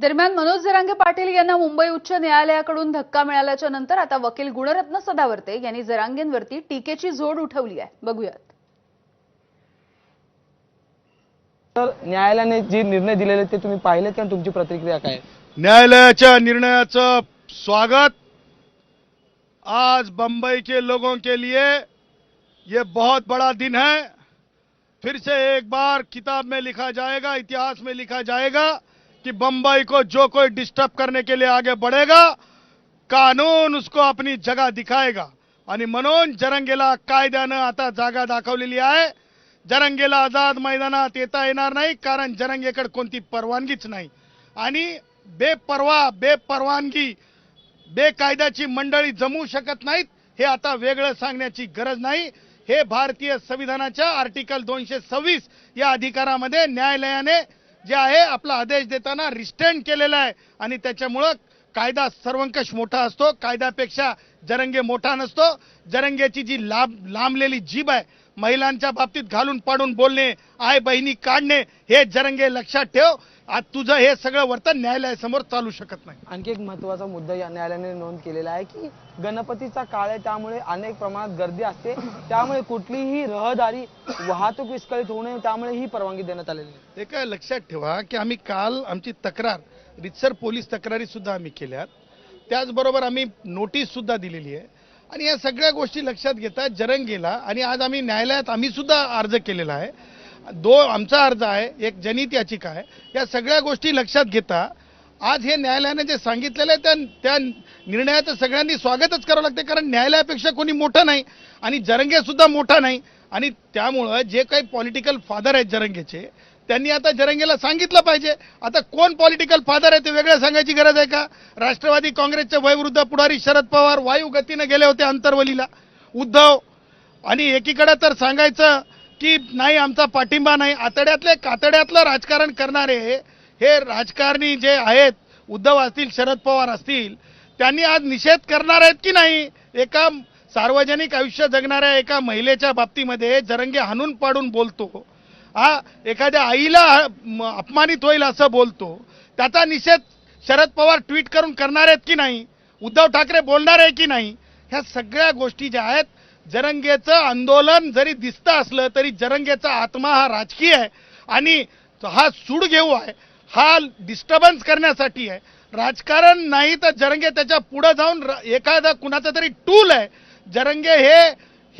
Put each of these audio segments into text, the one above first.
दरम्यान मनोज जरांगे पाटील यांना मुंबई उच्च न्यायालयाकडून धक्का मिळाल्याच्या नंतर आता वकील गुणरत्न सदावर्ते यांनी जरांगेंवरती टीकेची जोड उठवली आहे. बघूयात. तर न्यायालयाने जे निर्णय दिलेले ते तुम्ही पाहिलेत का? तुमची प्रतिक्रिया काय आहे? न्यायालयाच्या निर्णयाचं स्वागत. आज बंबई के लोगों के लिए ये बहुत बड़ा दिन है. फिर से एक बार किताब में लिखा जाएगा इतिहास में लिखा जाएगा. कि बंबई को जो कोई डिस्टर्ब करने के लिए आगे बढ़ेगा कानून उसको अपनी जगह दिखाएगा। आणि म्हणून जरंगेला कायद्यानं आता जागा दाखवलेली आहे। जरंगेला आझाद मैदानात येता येणार नाही कारण जरंगेकडे कोणती परवानगीच नाही. आणि बेपरवा बेपरवानगी बेकायद्याची मंडळी जमू शकत नाहीत हे आता वेगळं सांगण्याची गरज नाही. हे भारतीय संविधानाच्या आर्टिकल दोनशे सव्वीस या अधिकारामध्ये न्यायालयाने जे आहे आपला आदेश देताना रिस्टेंड केलेला आहे. आणि त्याच्यामुळं कायदा सर्वंकष मोठा असतो. कायद्यापेक्षा जरंगे मोठा नसतो. जरंगेची जी लांब लांबलेली जीभ आहे महिलांच्या बाबतीत घालून पाडून बोलणे आय बहिणी काढणे हे जरंगे लक्षात ठेव. आज तुझं हे सगळं वर्तन न्यायालयासमोर चालू शकत नाही. आणखी एक महत्त्वाचा मुद्दा या न्यायालयाने नोंद केलेला आहे की गणपतीचा काळ आहे त्यामुळे अनेक प्रमाणात गर्दी असते. त्यामुळे कुठलीही रहदारी वाहतूक विस्कळीत होऊ नये त्यामुळे ही परवानगी देण्यात आलेली आहे ते काय लक्षात ठेवा की आम्ही काल आमची तक्रार रितसर पोलीस तक्रारी सुद्धा आम्ही केल्यात. त्याचबरोबर आम्ही नोटीस सुद्धा दिलेली आहे. आणि या सगळ्या गोष्टी लक्षात घेता जरंगेला आणि आज आम्ही न्यायालयात आम्ही सुद्धा अर्ज केलेला आहे. दो आमचा अर्ज आहे एक जनित याचिका आहे. या सगळ्या गोष्टी लक्षात घेता आज हे न्यायालयाने जे सांगितलेलं आहे त्या त्या निर्णयाचं सगळ्यांनी स्वागतच करावं लागते कारण न्यायालयापेक्षा कोणी मोठं नाही आणि जरंगे सुद्धा मोठा नाही. आणि त्यामुळं जे काही पॉलिटिकल फादर आहेत जरंगेचे त्यांनी आता जरंगेला सांगितलं पाहिजे. आता कोण पॉलिटिकल फादर आहे ते वेगळं सांगायची गरज आहे का? राष्ट्रवादी काँग्रेसचे वयवृद्ध पुढारी शरद पवार वायू गतीनं गेले होते अंतरवलीला. उद्धव आणि एकीकडे तर सांगायचं की नाही आमचा पाठिंबा नाही. आतड्यातले कातड्यातलं राजकारण करणारे हे राजकारणी जे आहेत उद्धव असतील शरद पवार असतील त्यांनी आज निषेध करणार आहेत की नाही? एका सार्वजनिक आयुष्य जगणाऱ्या एका महिलेच्या बाबतीमध्ये जरंगे हाणून पाडून बोलतो. हा एखाद्या आईला म, अपमानित होईल असं बोलतो. त्याचा निषेध शरद पवार ट्विट करून करणार आहेत की नाही? उद्धव ठाकरे बोलणार आहे की नाही? ह्या सगळ्या गोष्टी ज्या आहेत जरंगेचं आंदोलन जरी दिसतं असलं तरी जरंगेचा आत्मा हा राजकीय आहे. आणि हा सूड घेऊ आहे हा डिस्टर्बन्स करण्यासाठी आहे. राजकारण नाही तर जरंगे त्याच्या पुढं जाऊन र- एखादा कुणाचा तरी टूल आहे. जरंगे हे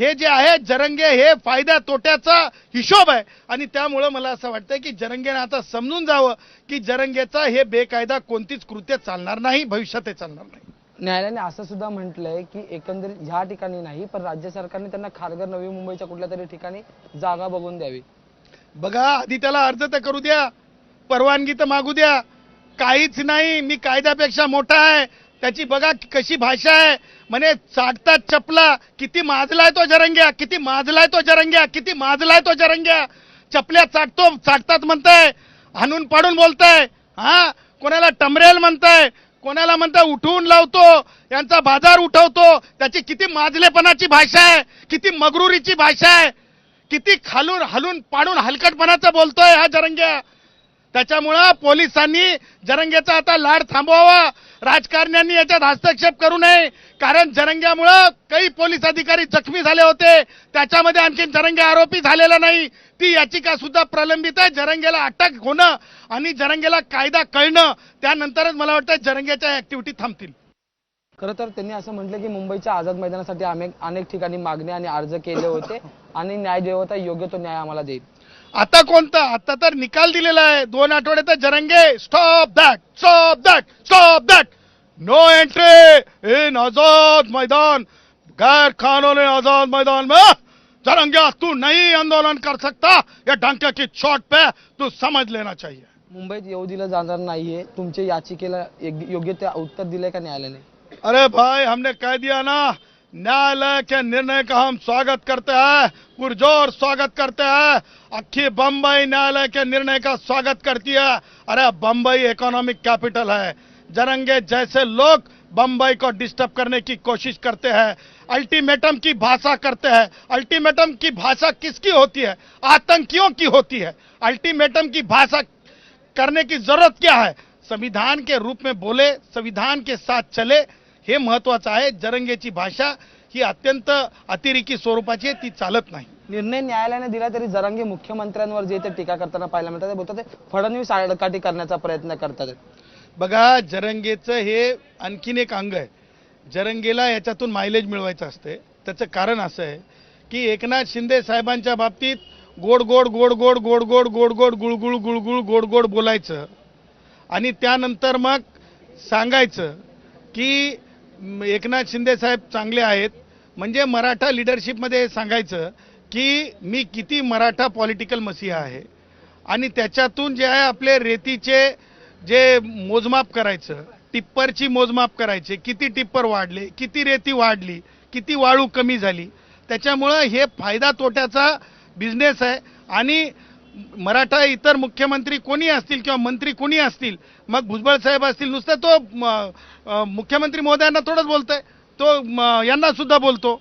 हे जे आहे जरंगे हे फायदा तोट्याचा हिशोब आहे. आणि त्यामुळं मला असं वाटतंय की जरंगेने आता समजून जावं की जरंगेचा हे बेकायदा कोणतीच कृत्य चालणार नाही भविष्यात हे चालणार नाही. न्यायालयाने असं सुद्धा म्हटलंय की एकंदरीत ह्या ठिकाणी नाही पण राज्य सरकारने त्यांना खारघर नवी मुंबईच्या कुठल्या तरी ठिकाणी जागा बघून द्यावी. बघा आधी त्याला अर्ज तर करू द्या. परवानगी तर मागू द्या. काहीच नाही मी कायद्यापेक्षा मोठा आहे. त्याची बघा कशी भाषा आहे. म्हणे चाटतात चपला किती माजलाय तो जरंग्या किती माजलाय तो जरंग्या किती माजलाय तो जरंग्या. चपल्या चाटतो चाटतात म्हणताय हाणून पाडून बोलताय. हा कोणाला टमरेल म्हणताय कोणाला म्हणताय उठवून लावतो यांचा बाजार उठवतो. त्याची किती माजलेपणाची भाषा आहे किती मगरुरीची भाषा आहे. किती खालून हलून पाडून हलकटपणाचं बोलतोय हा जरंग्या. त्याच्यामुळं पोलिसांनी जरंगेचा आता लाड थांबवावा. राजकारण्यांनी याच्यात हस्तक्षेप करू नये. कारण जरंग्यामुळं काही पोलीस अधिकारी जखमी झाले होते. त्याच्यामध्ये आणखी जरंगे आरोपी झालेला नाही. ती याचिका सुद्धा प्रलंबित आहे. जरंगेला अटक होणं आणि जरंगेला कायदा कळणं त्यानंतरच मला वाटतं जरंगेच्या ऍक्टिव्हिटी थांबतील. खरं तर त्यांनी असं म्हटलं की मुंबईच्या आझाद मैदानासाठी आम्ही अनेक ठिकाणी मागणी आणि अर्ज केले होते. आणि न्याय देवता योग्य तो न्याय आम्हाला देईल. आता कोणता? आता तर निकाल दिलेला आहे. दोन आठवडे तर Jarange. Stop that stop that stop that no entry in Azad Maidan गैर कानूनी आजाद मैदान में जरंगे तू नहीं आंदोलन कर सकता। या डंके की चोट पे तू समझ लेना चाहिए। मुंबईत येऊ दिलं जाणार नाहीये. तुमच्या याचिकेला योग्य ते उत्तर दिलंय का न्यायालयाने? अरे भाई हमने कह दिया ना न्यायालय के निर्णय का हम स्वागत करते हैं, पुरजोर स्वागत करते हैं। अक्खी बम्बई न्यायालय के निर्णय का स्वागत करती है। अरे बम्बई इकोनॉमिक कैपिटल है। जरंगे जैसे लोग बम्बई को डिस्टर्ब करने की कोशिश करते हैं अल्टीमेटम की भाषा करते हैं। अल्टीमेटम की भाषा किसकी होती है? आतंकियों की होती है। अल्टीमेटम की भाषा करने की ज़रूरत क्या है? संविधान के रूप में बोले, संविधान के साथ चले हे महत्वाचं आहे. जरंगेची भाषा ही अत्यंत अतिरेकी स्वरूपाची आहे. ती चालत नाही. निर्णय न्यायालयाने दिला तरी जरांगे मुख्यमंत्र्यांवर जे ते टीका करताना पाहायला मिळतात ते बोलतात ते फडणवीस आडकाठी करण्याचा प्रयत्न करतात. बघा जरंगेचं हे आणखीन एक अंग आहे. जरंगेला याच्यातून मायलेज मिळवायचं असते त्याचं कारण असं आहे की एकनाथ शिंदे साहेबांच्या बाबतीत गोड गोड गोड गोड गोड गोड गोड गोड गुळगुळ गुळगुळ गोड गोड बोलायचं. आणि त्यानंतर मग सांगायचं की एकनाथ शिंदे साहेब चांगले आहेत. म्हणजे मराठा लिडरशिपमध्ये सांगायचं की मी किती मराठा पॉलिटिकल मसीहा आहे. आणि त्याच्यातून जे आहे आपले रेतीचे जे मोजमाप करायचं टिप्परची मोजमाप करायचे किती टिप्पर वाढले किती रेती वाढली किती वाळू कमी झाली त्याच्यामुळं हे फायदा तोट्याचा बिझनेस आहे. आणि मराठा इतर मुख्यमंत्री कोणी असतील किंवा मंत्री कोणी असतील मग भुजबळ साहेब असतील नुसतं तो म, मुख्यमंत्री महोदयांना थोडंच बोलतोय. तो म, यांना सुद्धा बोलतो.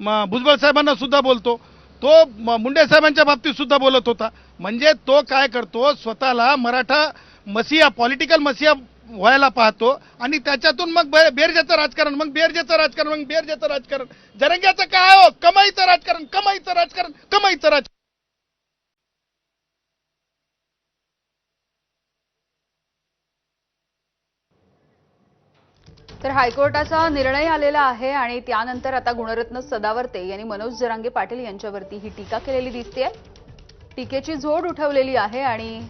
म, भुजबळ साहेबांना सुद्धा बोलतो. तो मुंडे साहेबांच्या बाबतीत सुद्धा बोलत होता. म्हणजे तो काय करतो? स्वतःला मराठा मसिया पॉलिटिकल मसिया व्हायला पाहतो आणि त्याच्यातून मग बे- बेरजेचं राजकारण मग बेरजेचं राजकारण मग बेरजेचं राजकारण. जरंग्याचं काय हो? कमाईचं राजकारण कमाईचं राजकारण कमाईचं राजकारण तर हायकोर्टाचा निर्णय आलेला आहे आणि त्यानंतर आता गुणरत्न सदावर्ते यांनी मनोज जरांगे पाटील यांच्यावरती ही टीका केलेली दिसते टीकेची जोड उठवलेली आहे आणि